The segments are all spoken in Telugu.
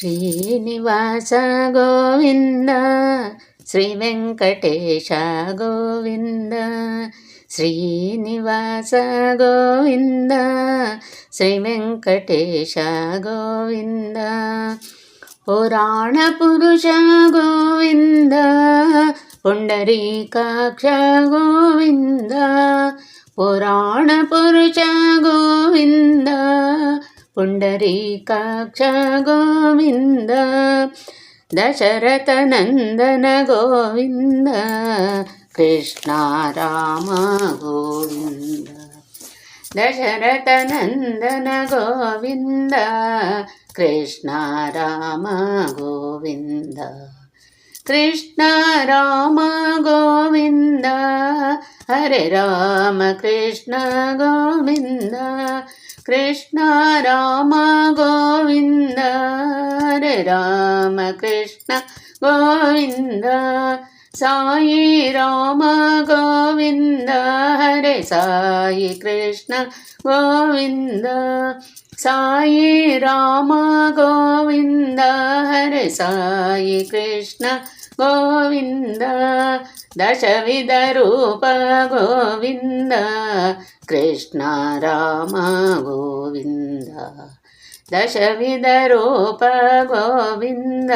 శ్రీనివాస గోవింద శ్రీ వెంకటేశ గోవింద శ్రీనివాస గోవింద శ్రీ వెంకటేశ గోవింద పురాణ పురుష గోవింద పుండరీకాక్ష గోవింద పురాణ పురుష గోవింద పుండరీకాక్ష గోవింద దశరథనందన గోవింద కృష్ణ రామ గోవింద దశరథనందన గోవింద కృష్ణ రామ గోవింద కృష్ణ రామ గోవింద హరే రామ కృష్ణ గోవింద కృష్ణ రామ గోవింద హరే రామ కృష్ణ గోవింద సాయి రామ గోవింద హరే సాయి కృష్ణ గోవింద సాయి రామ గోవింద హరే సాయి కృష్ణ గోవింద దశవిధ రూప గోవింద కృష్ణ రామ గోవింద దశవిధ రూప గోవింద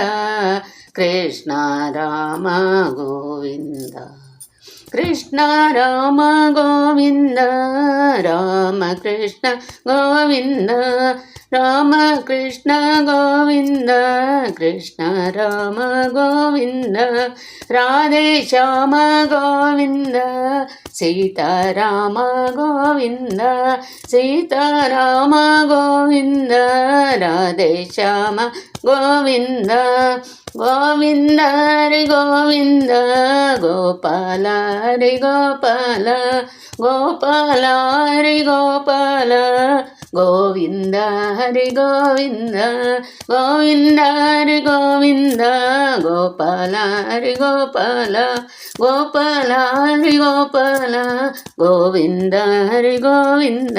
కృష్ణ రామ గోవింద. కృష్ణ రామ గోవింద రామ కృష్ణ గోవింద రామ కృష్ణ గోవింద కృష్ణ రామ గోవింద రాధే శ్యామ గోవింద సీతారామ గోవింద సీతారామ గోవింద రాధే శ్యామ గోవింద గోవింద హరి గోవింద గోపాల హరి గోపాల గోపాల హరి గోపాల గోవింద హరి గోవింద గోవింద హరి గోవింద గోపాల హరి గోపాల గోపాల హరి గోపాల గోవింద హరి గోవింద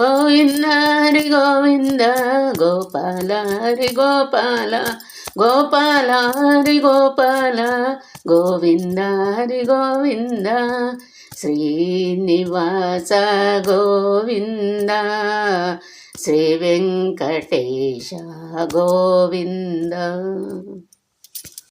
గోవింద హరి గోవింద గోపాల హరి గోపాల గోపాల హరి గోపాల గోవింద హరి గోవింద శ్రీనివాస గోవింద శ్రీ వెంకటేశ గోవింద